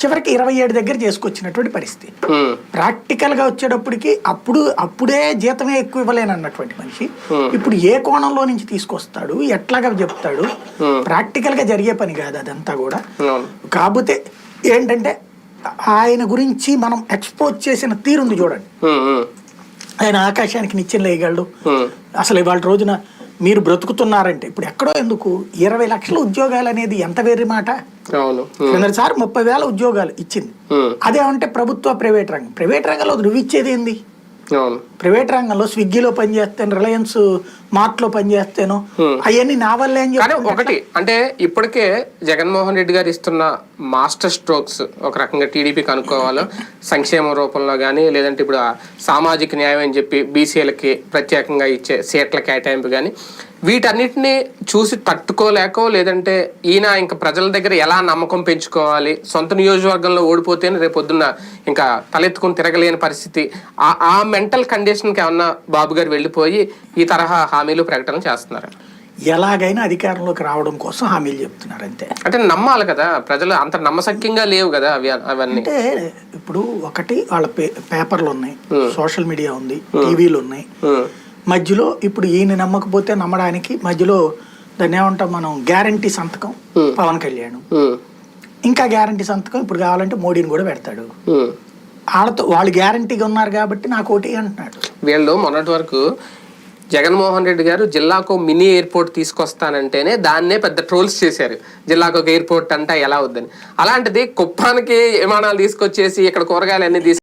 చివరికి ఇరవై ఏడు దగ్గర చేసుకొచ్చినటువంటి పరిస్థితి. ప్రాక్టికల్గా వచ్చేటప్పటికి అప్పుడు అప్పుడే జీతమే ఎక్కువ ఇవ్వలేను అన్నటువంటి మనిషి ఇప్పుడు ఏ కోణంలో నుంచి తీసుకొస్తాడు ఎట్లాగా చెప్తాడు? ప్రాక్టికల్గా జరిగే పని కాదు అదంతా కూడా. కాకపోతే ఏంటంటే ఆయన గురించి మనం ఎక్స్పోజ్ చేసిన తీరుంది చూడండి. ఆయన ఆకాశానికి నిత్యం లేయగలడు. అసలు ఇవాళ రోజున మీరు బ్రతుకుతున్నారంటే ఇప్పుడు ఎక్కడో ఎందుకు ఇరవై లక్షల ఉద్యోగాలు అనేది ఎంత వేరే మాట? కిందసారి ముప్పై వేల ఉద్యోగాలు ఇచ్చింది. అదేమంటే ప్రభుత్వ ప్రైవేట్ రంగం. ప్రైవేట్ రంగంలో నువ్వు ఇచ్చేది ఏంది? ప్రైవేట్ రంగంలో స్విగ్గీలో పనిచేస్తాను రిలయన్స్ మార్ట్లో పనిచేస్తాను. అవన్నీ నా వల్ల ఏం కానీ చెప్తాను ఒకటి అంటే ఇప్పటికే జగన్మోహన్ రెడ్డి గారు ఇస్తున్న మాస్టర్ స్ట్రోక్స్ ఒక రకంగా టీడీపీకి అనుకోవాలో సంక్షేమ రూపంలో కానీ లేదంటే ఇప్పుడు సామాజిక న్యాయం అని చెప్పి బీసీలకి ప్రత్యేకంగా ఇచ్చే సీట్ల కేటాయింపు కానీ వీటన్నిటిని చూసి తట్టుకోలేకో లేదంటే ఈయన ఇంకా ప్రజల దగ్గర ఎలా నమ్మకం పెంచుకోవాలి సొంత నియోజకవర్గంలో ఓడిపోతేనే రేపు పొద్దున్న ఇంకా తలెత్తుకుని తిరగలేని పరిస్థితి. ఆ ఆ మెంటల్ కండిషన్కి ఏమన్నా బాబు గారు వెళ్ళిపోయి ఈ తరహా హామీలు ప్రకటన చేస్తున్నారు? ఎలాగైనా అధికారంలోకి రావడం కోసం హామీలు చెప్తున్నారు అంతే. అంటే నమ్మాలి కదా ప్రజలు అంత నమ్మశక్యంగా లేవు కదా అవి అవన్నీ. అంటే ఇప్పుడు ఒకటి వాళ్ళ పేపర్లు ఉన్నాయి సోషల్ మీడియా ఉంది టీవీలు ఉన్నాయి. మధ్యలో ఇప్పుడు ఈయన నమ్మకపోతే నమ్మడానికి మధ్యలో దాన్ని ఏమంటాం మనం గ్యారంటీ సంతకం పవన్ కళ్యాణ్. ఉమ్, ఇంకా గ్యారంటీ సంతకం ఇప్పుడు కావాలంటే మోడీని కూడా పెడతాడు. ఉమ్. వాళ్ళతో వాళ్ళు గ్యారంటీగా ఉన్నారు కాబట్టి నాకు ఒకటి అంటున్నాడు. వీళ్ళు మొన్నటి వరకు జగన్మోహన్ రెడ్డి గారు జిల్లాకు మినీ ఎయిర్పోర్ట్ తీసుకొస్తానంటేనే దాన్నే పెద్ద ట్రోల్స్ చేశారు. జిల్లాకు ఒక ఎయిర్పోర్ట్ అంటే ఎలా వద్దని. అలాంటిది కుప్పానికి విమానాలు తీసుకొచ్చేసి ఇక్కడ కూరగాయలు అన్ని